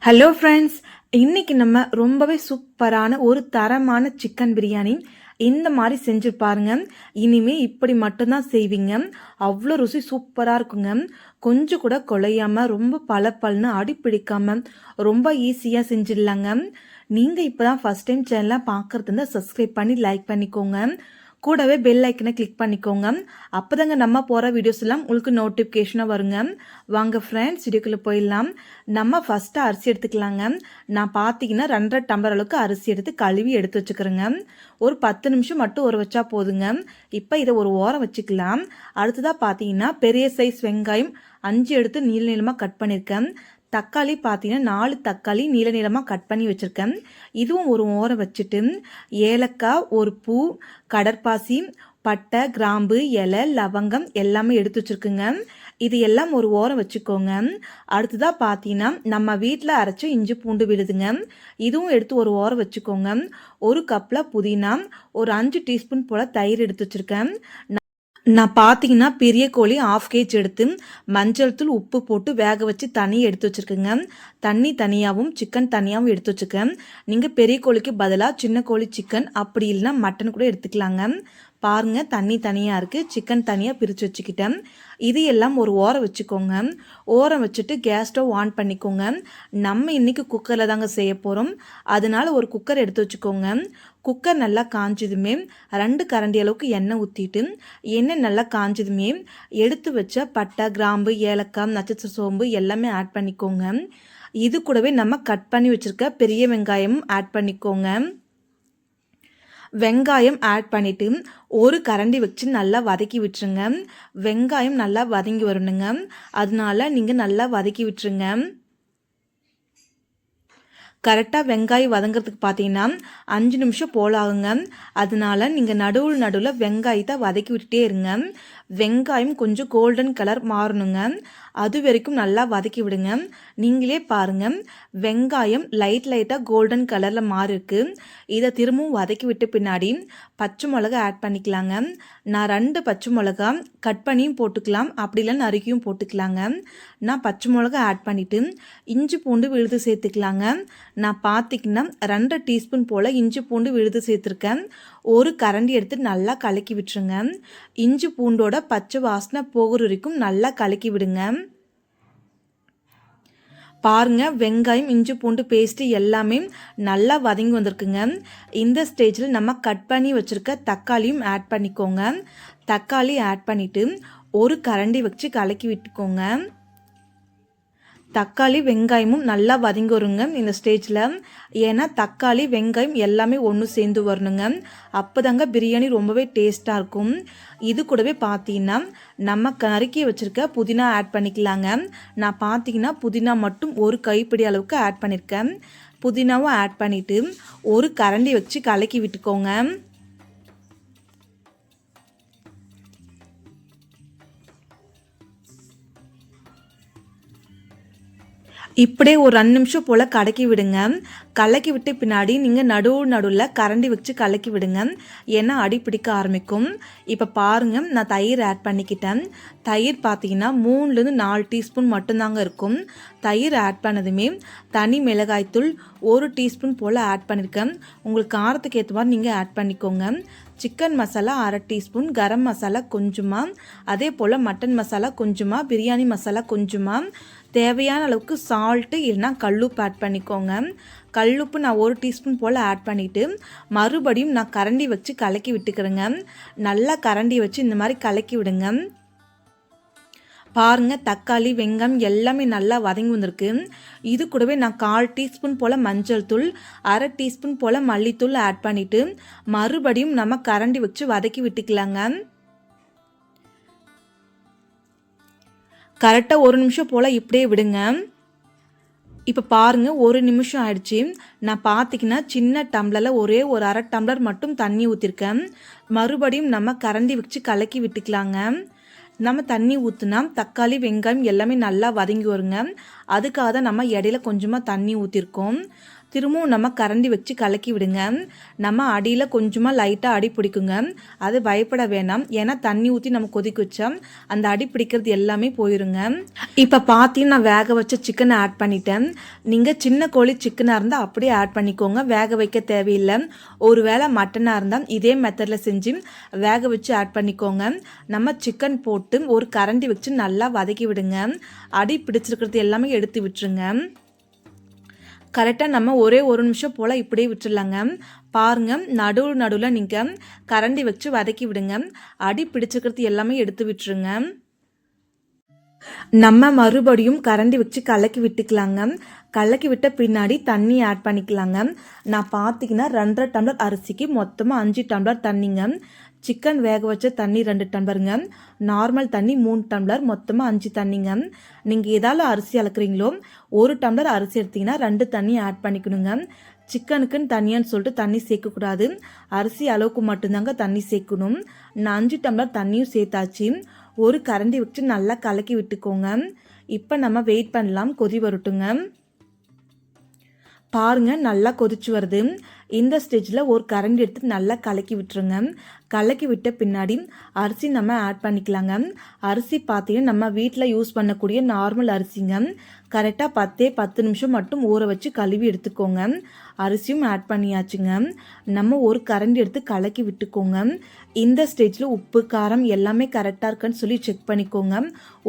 Hello friends இன்றைக்கி நம்ம ரொம்பவே சூப்பரான ஒரு தரமான சிக்கன் பிரியாணி இந்த மாதிரி செஞ்சு பாருங்க. இனிமே இப்படி மட்டும்தான் செய்வீங்க. அவ்வளோ ருசி சூப்பராக இருக்குங்க. கொஞ்சம் கூட குழையாமல் ரொம்ப பல பல்னு அடி பிடிக்காம ரொம்ப ஈஸியாக செஞ்சிடலாங்க. நீங்கள் இப்போ தான் ஃபஸ்ட் டைம் சேனலாக பார்க்குறது சப்ஸ்கிரைப் பண்ணி லைக் பண்ணிக்கோங்க. கூடவே பெல் ஐக்கனை கிளிக் பண்ணிக்கோங்க. அப்போதாங்க நம்ம போகிற வீடியோஸ் எல்லாம் உங்களுக்கு நோட்டிஃபிகேஷனாக வருங்க. வாங்க ஃப்ரெண்ட்ஸ் வீடியோக்குள்ளே போயிடலாம். நம்ம ஃபஸ்ட்டு அரிசி எடுத்துக்கலாங்க. நான் பார்த்தீங்கன்னா ரெண்டரை டம்பர் அளவுக்கு அரிசி எடுத்து கழுவி எடுத்து வச்சுக்கிறேங்க. ஒரு பத்து நிமிஷம் மட்டும் ஊற வச்சா போதுங்க. இப்போ இதை ஒரு ஓரம் வச்சுக்கலாம். அடுத்ததாக பார்த்தீங்கன்னா பெரிய சைஸ் வெங்காயம் அஞ்சு எடுத்து நீள நீளமாக கட் பண்ணியிருக்கேன். தக்காளி பார்த்தீங்கன்னா நாலு தக்காளி நீள நீளமாக கட் பண்ணி வச்சுருக்கேன். இதுவும் ஒரு ஓரம் வச்சுட்டு ஏலக்காய் ஒரு பூ கடற்பாசி பட்டை கிராம்பு இலை லவங்கம் எல்லாமே எடுத்து வச்சுருக்குங்க. இது எல்லாம் ஒரு ஓரம் வச்சுக்கோங்க. அடுத்ததாக பார்த்தீங்கன்னா நம்ம வீட்டில் அரைச்ச இஞ்சி பூண்டு விழுதுங்க. இதுவும் எடுத்து ஒரு ஓரம் வச்சுக்கோங்க. ஒரு கப்பில் புதினா ஒரு அஞ்சு டீஸ்பூன் போல் தயிர் எடுத்து வச்சுருக்கேன். நான் பார்த்தீங்கன்னா பெரிய கோழி ஆஃப் கேஜ் எடுத்து மஞ்சள் தூள் உப்பு போட்டு வேக வச்சு தண்ணி எடுத்து வச்சுருக்கேங்க. தண்ணி தனியாகவும் சிக்கன் தனியாகவும் எடுத்து வச்சுருக்கேன். நீங்கள் பெரிய கோழிக்கு பதிலாக சின்ன கோழி சிக்கன் அப்படி இல்லைன்னா மட்டன் கூட எடுத்துக்கலாங்க. பாருங்க தண்ணி தனியாக இருக்குது சிக்கன் தனியாக பிரித்து வச்சுக்கிட்டேன். இது எல்லாம் ஒரு ஓரம் வச்சுக்கோங்க. ஓரம் வச்சுட்டு கேஸ் ஸ்டவ் ஆன் பண்ணிக்கோங்க. நம்ம இன்றைக்கி குக்கரில் தாங்க செய்ய போகிறோம் அதனால ஒரு குக்கர் எடுத்து வச்சுக்கோங்க. குக்கர் நல்லா காஞ்சதுமே ரெண்டு கரண்டி அளவுக்கு எண்ணெய் ஊற்றிட்டு எண்ணெய் நல்லா காஞ்சதுமே எடுத்து வச்ச பட்டை கிராம்பு ஏலக்காய் நட்சத்திர சோம்பு எல்லாமே ஆட் பண்ணிக்கோங்க. இது கூடவே நம்ம கட் பண்ணி வச்சுருக்க பெரிய வெங்காயம் ஆட் பண்ணிக்கோங்க. வெங்காயம் ஆட் பண்ணிவிட்டு ஒரு கரண்டி வச்சு நல்லா வதக்கி விட்டுருங்க. வெங்காயம் நல்லா வதங்கி வரணுங்க. அதனால நீங்கள் நல்லா வதக்கி விட்டுருங்க. கரெக்டாக வெங்காயம் வதங்கிறதுக்கு பார்த்தீங்கன்னா அஞ்சு நிமிஷம் போல் ஆகுங்க. அதனால நீங்கள் நடுவில் நடுவில் வெங்காயத்தை வதக்கி விட்டுட்டே இருங்க. வெங்காயம் கொஞ்சம் கோல்டன் கலர் மாறணுங்க. அது வரைக்கும் நல்லா வதக்கி விடுங்க. நீங்களே பாருங்கள் வெங்காயம் லைட் லைட்டாக கோல்டன் கலரில் மாறி இருக்கு. இதை திரும்பவும் வதக்கி விட்டு பின்னாடி பச்சை மிளகா ஆட் பண்ணிக்கலாங்க. நான் ரெண்டு பச்சை மிளகா கட் பண்ணியும் போட்டுக்கலாம். அப்படி இல்லை நறுக்கியும் போட்டுக்கலாங்க. நான் பச்சை மிளகா ஆட் பண்ணிவிட்டு இஞ்சி பூண்டு விழுது சேர்த்துக்கலாங்க. நான் பார்த்திங்கன்னா ரெண்டு டீஸ்பூன் போல் இஞ்சி பூண்டு விழுது சேர்த்துருக்கேன். ஒரு கரண்டி எடுத்து நல்லா கலக்கி விட்டுருங்க. இஞ்சி பூண்டோட பச்சை வாசனை போகிற வரைக்கும் நல்லா கலக்கி விடுங்க. பாருங்க வெங்காயம் இஞ்சி பூண்டு பேஸ்ட்டு எல்லாமே நல்லா வதங்கி வந்திருக்குங்க. இந்த ஸ்டேஜில் நம்ம கட் பண்ணி வச்சுருக்க தக்காளியும் ஆட் பண்ணிக்கோங்க. தக்காளி ஆட் பண்ணிவிட்டு ஒரு கரண்டி வச்சு கலக்கி விட்டுக்கோங்க. தக்காளி வெங்காயமும் நல்லா வதங்கி வருங்க இந்த ஸ்டேஜில் ஏன்னா தக்காளி வெங்காயம் எல்லாமே ஒன்று சேர்ந்து வரணுங்க. அப்போ தாங்க பிரியாணி ரொம்பவே டேஸ்ட்டாக இருக்கும். இது கூடவே பார்த்தீங்கன்னா நம்ம கறிக்கி வச்சுருக்க புதினா ஆட் பண்ணிக்கலாங்க. நான் பார்த்தீங்கன்னா புதினா மட்டும் ஒரு கைப்பிடி அளவுக்கு ஆட் பண்ணியிருக்கேன் புதினாவும் ஆட் பண்ணிவிட்டு ஒரு கரண்டி வச்சு கலக்கி விட்டுக்கோங்க. இப்படியே ஒரு ரெண்டு நிமிஷம் போல் கலக்கி விடுங்க. கலக்கி விட்டு பின்னாடி நீங்கள் நடுவு நடுவில் கரண்டி வச்சு கலக்கி விடுங்க. ஏன்னா அடி பிடிக்க ஆரம்பிக்கும். இப்போ பாருங்கள் நான் தயிர் ஆட் பண்ணிக்கிட்டேன். தயிர் பார்த்தீங்கன்னா மூணுலேருந்து நாலு டீஸ்பூன் மட்டும்தாங்க இருக்கும். தயிர் ஆட் பண்ணதுமே தனி மிளகாய்த்தூள் ஒரு டீஸ்பூன் போல் ஆட் பண்ணியிருக்கேன் உங்களுக்கு காரத்துக்கு ஏற்ற மாதிரி நீங்கள் ஆட் பண்ணிக்கோங்க. சிக்கன் மசாலா அரை டீஸ்பூன் கரம் மசாலா கொஞ்சமாக அதே போல் மட்டன் மசாலா கொஞ்சமாக பிரியாணி மசாலா கொஞ்சமாக தேவையான அளவுக்கு சால்ட்டு இல்லைனா கல்லுப்பு ஆட் பண்ணிக்கோங்க. கல்லுப்பு நான் ஒரு டீஸ்பூன் போல் ஆட் பண்ணிவிட்டு மறுபடியும் நான் கரண்டி வச்சு கலக்கி விட்டுக்கிறேங்க. நல்லா கரண்டி வச்சு இந்த மாதிரி கலக்கி விடுங்க. பாருங்கள் தக்காளி வெங்காயம் எல்லாமே நல்லா வதங்கி வந்திருக்கு. இது கூடவே நான் கால் டீஸ்பூன் போல் மஞ்சள் தூள் அரை டீஸ்பூன் போல் மல்லித்தூள் ஆட் பண்ணிவிட்டு மறுபடியும் நம்ம கரண்டி வச்சு வதக்கி விட்டுக்கலாங்க. கரெக்டாக ஒரு நிமிஷம் போல் இப்படியே விடுங்க. இப்போ பாருங்கள் ஒரு நிமிஷம் ஆயிடுச்சு. நான் பார்த்திங்கன்னா சின்ன டம்ளரில் ஒரே ஒரு அரை டம்ளர் மட்டும் தண்ணி ஊற்றிருக்கேன் மறுபடியும் நம்ம கரண்டி வச்சு கலக்கி விட்டுக்கலாங்க. நம்ம தண்ணி ஊற்றுனா தக்காளி வெங்காயம் எல்லாமே நல்லா வதங்கி வருங்க. அதுக்காக தான் நம்ம இடையில கொஞ்சமாக தண்ணி ஊற்றிருக்கோம் திரும்பவும் நம்ம கரண்டி வச்சு கலக்கி விடுங்க. நம்ம அடியில் கொஞ்சமாக லைட்டாக அடி பிடிக்குங்க. அது பயப்பட வேணாம். ஏன்னா தண்ணி ஊற்றி நம்ம கொதிக்க வச்சா அந்த அடி பிடிக்கிறது எல்லாமே போயிருங்க. இப்போ பார்த்தீங்கன்னா நான் வேக வச்ச சிக்கனை ஆட் பண்ணிட்டேன். நீங்கள் சின்ன கோழி சிக்கனாக இருந்தால் அப்படியே ஆட் பண்ணிக்கோங்க. வேக வைக்க தேவையில்லை. ஒருவேளை மட்டனாக இருந்தால் இதே மெத்தடில் செஞ்சு வேக வச்சு ஆட் பண்ணிக்கோங்க. நம்ம சிக்கன் போட்டு ஒரு கரண்டி வச்சு நல்லா வதக்கி விடுங்க. அடி பிடிச்சிருக்கிறது எல்லாமே எடுத்து விட்டுருங்க. கரெக்டாக நம்ம ஒரே ஒரு நிமிஷம் போல் இப்படியே விட்டுடலாங்க பாருங்க நடுவு நடுவில் நீங்கள் கரண்டி வச்சு வதக்கி விடுங்க. அடி பிடிச்சிருக்கிறது எல்லாமே எடுத்து விட்டுருங்க. நம்ம மறுபடியும் கரண்டி வச்சு கலக்கி விட்டுக்கலாங்க. கலக்கி விட்ட பின்னாடி தண்ணி ஆட் பண்ணிக்கலாங்க. நான் பார்த்தீங்கன்னா ரெண்டரை டம்ளர் அரிசிக்கு மொத்தமாக அஞ்சு டம்ளர் தண்ணிங்க. சிக்கன் வேக வச்ச தண்ணி ரெண்டு டம்ளருங்க நார்மல் தண்ணி மூணு டம்ளர் மொத்தமாக அஞ்சு தண்ணிங்க. நீங்கள் எதால அரிசி அளக்குறீங்களோ ஒரு டம்ளர் அரிசி எடுத்தீங்கன்னா ரெண்டு தண்ணி ஆட் பண்ணிக்கணுங்க. சிக்கனுக்குன்னு தனியான்னு சொல்லிட்டு தண்ணி சேர்க்கக்கூடாது. அரிசி அளவுக்கு மட்டும்தாங்க தண்ணி சேர்க்கணும். நான் அஞ்சு டம்ளர் தண்ணியும் சேர்த்தாச்சு. ஒரு கரண்டி வச்சு நல்லா கலக்கி விட்டுக்கோங்க. இப்போ நம்ம வெயிட் பண்ணலாம். கொதி வரட்டுங்க. பாருங்க நல்லா கொதிச்சு வருது. இந்த ஸ்டேஜில் ஒரு கரண்டி எடுத்து நல்லா கலக்கி விட்டுருங்க. கலக்கி விட்ட பின்னாடி அரிசி நம்ம ஆட் பண்ணிக்கலாங்க. அரிசி பார்த்தீங்கன்னா நம்ம வீட்டில் யூஸ் பண்ணக்கூடிய நார்மல் அரிசிங்க. கரெக்டாக பத்தே பத்து நிமிஷம் மட்டும் ஊற வச்சு கழுவி எடுத்துக்கோங்க. அரிசியும் ஆட் பண்ணியாச்சுங்க. நம்ம ஒரு கரண்டி எடுத்து கலக்கி விட்டுக்கோங்க. இந்த ஸ்டேஜில் உப்பு காரம் எல்லாமே கரெக்டாக இருக்குன்னு சொல்லி செக் பண்ணிக்கோங்க.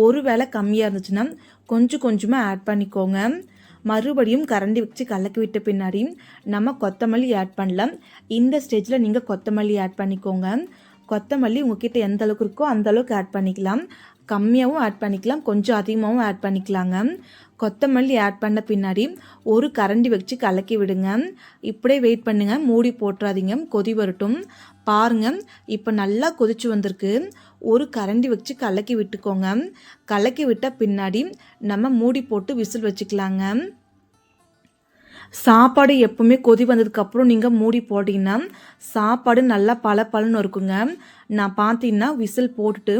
ஒரு வேளை கம்மியாக இருந்துச்சுன்னா கொஞ்சம் கொஞ்சமாக ஆட் பண்ணிக்கோங்க. மறுபடியும் கரண்டி வச்சு கலக்கி விட்ட பின்னாடி நம்ம கொத்தமல்லி ஆட் பண்ணலாம். இந்த ஸ்டேஜில் நீங்கள் கொத்தமல்லி ஆட் பண்ணிக்கோங்க. கொத்தமல்லி உங்ககிட்ட எந்த அளவுக்கு இருக்கோ அந்த அளவுக்கு ஆட் பண்ணிக்கலாம். கம்மியாகவும் ஆட் பண்ணிக்கலாம் கொஞ்சம் அதிகமாகவும் ஆட் பண்ணிக்கலாங்க. கொத்தமல்லி ஆட் பண்ண பின்னாடி ஒரு கரண்டி வச்சு கலக்கி விடுங்க. இப்படியே வெயிட் பண்ணுங்கள் மூடி போட்டுறாதீங்க கொதி வரட்டும். பாருங்க இப்போ நல்லா கொதிச்சு வந்திருக்கு. ஒரு கரண்டி வச்சு கலக்கி விட்டுக்கோங்க. கலக்கி விட்ட பின்னாடி நம்ம மூடி போட்டு விசில் வச்சுக்கலாங்க. சாப்பாடு எப்பவுமே கொதி வந்ததுக்கப்புறம் நீங்கள் மூடி போட்டிங்கன்னா சாப்பாடு நல்லா பல பலன்னு இருக்குங்க. நான் பார்த்தீங்கன்னா விசில் போட்டுட்டு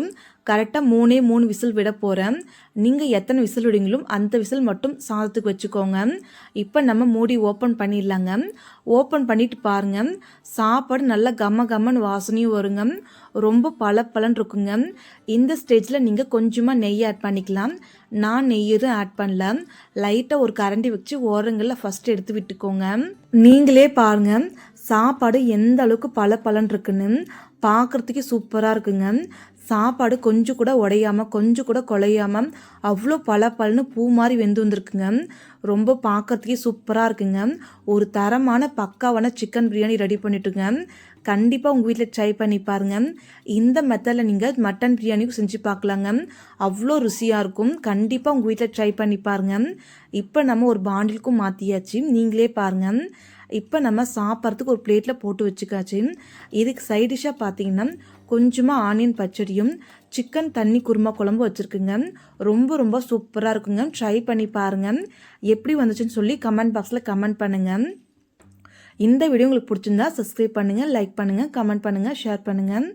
கரெக்டாக மூணே மூணு விசில் விட போகிறேன் நீங்கள் எத்தனை விசில் விடுங்களோ அந்த விசில் மட்டும் சாதத்துக்கு வச்சுக்கோங்க. இப்போ நம்ம மூடி ஓப்பன் பண்ணிடலாங்க. ஓப்பன் பண்ணிட்டு பாருங்கள் சாப்பாடு நல்லா கம்ம கம்மன் வாசனையும் வருங்க. ரொம்ப பல பலன் இருக்குங்க. இந்த ஸ்டேஜில் நீங்கள் கொஞ்சமாக நெய் ஆட் பண்ணிக்கலாம். நான் நெய் எதுவும் ஆட் பண்ணல. லைட்டாக ஒரு கரண்டி வச்சு ஓரங்களில் ஃபஸ்ட்டு எடுத்து விட்டுக்கோங்க. நீங்களே பாருங்கள் சாப்பாடு எந்த அளவுக்கு பல பலன் இருக்குன்னு பார்க்குறதுக்கே சூப்பராக இருக்குங்க. சாப்பாடு கொஞ்சம் கூட உடையாமல் கொஞ்சம் கூட குலையாமல் அவ்வளோ பல பல்னு பூ மாதிரி வெந்து வந்திருக்குங்க. ரொம்ப பார்க்கறதுக்கே சூப்பராக இருக்குங்க. ஒரு தரமான பக்காவான சிக்கன் பிரியாணி ரெடி பண்ணிட்டுங்க. கண்டிப்பாக உங்கள் வீட்டில் ட்ரை பண்ணி பாருங்க. இந்த மெத்தடில் நீங்கள் மட்டன் பிரியாணியும் செஞ்சு பார்க்கலாங்க அவ்வளோ ருசியாக இருக்கும். கண்டிப்பாக உங்கள் வீட்டில் ட்ரை பண்ணி பாருங்க. இப்போ நம்ம ஒரு பாண்டிலுக்கும் மாற்றியாச்சு நீங்களே பாருங்கள் இப்போ நம்ம சாப்பிட்றதுக்கு ஒரு பிளேட்டில் போட்டு வச்சுக்காச்சு. இதுக்கு சைட் டிஷ்ஷாக பார்த்தீங்கன்னா கொஞ்சமாக ஆனியன் பச்சடியும் சிக்கன் தண்ணி குருமா குழம்பு வச்சுருக்குங்க. ரொம்ப ரொம்ப சூப்பராக இருக்குங்க. ட்ரை பண்ணி பாருங்கள் எப்படி வந்துச்சுன்னு சொல்லி கமெண்ட் பாக்ஸில் கமெண்ட் பண்ணுங்கள் இந்த வீடியோ உங்களுக்கு பிடிச்சிருந்தா சப்ஸ்கிரைப் பண்ணுங்கள் லைக் பண்ணுங்கள் கமெண்ட் பண்ணுங்கள் ஷேர் பண்ணுங்கள்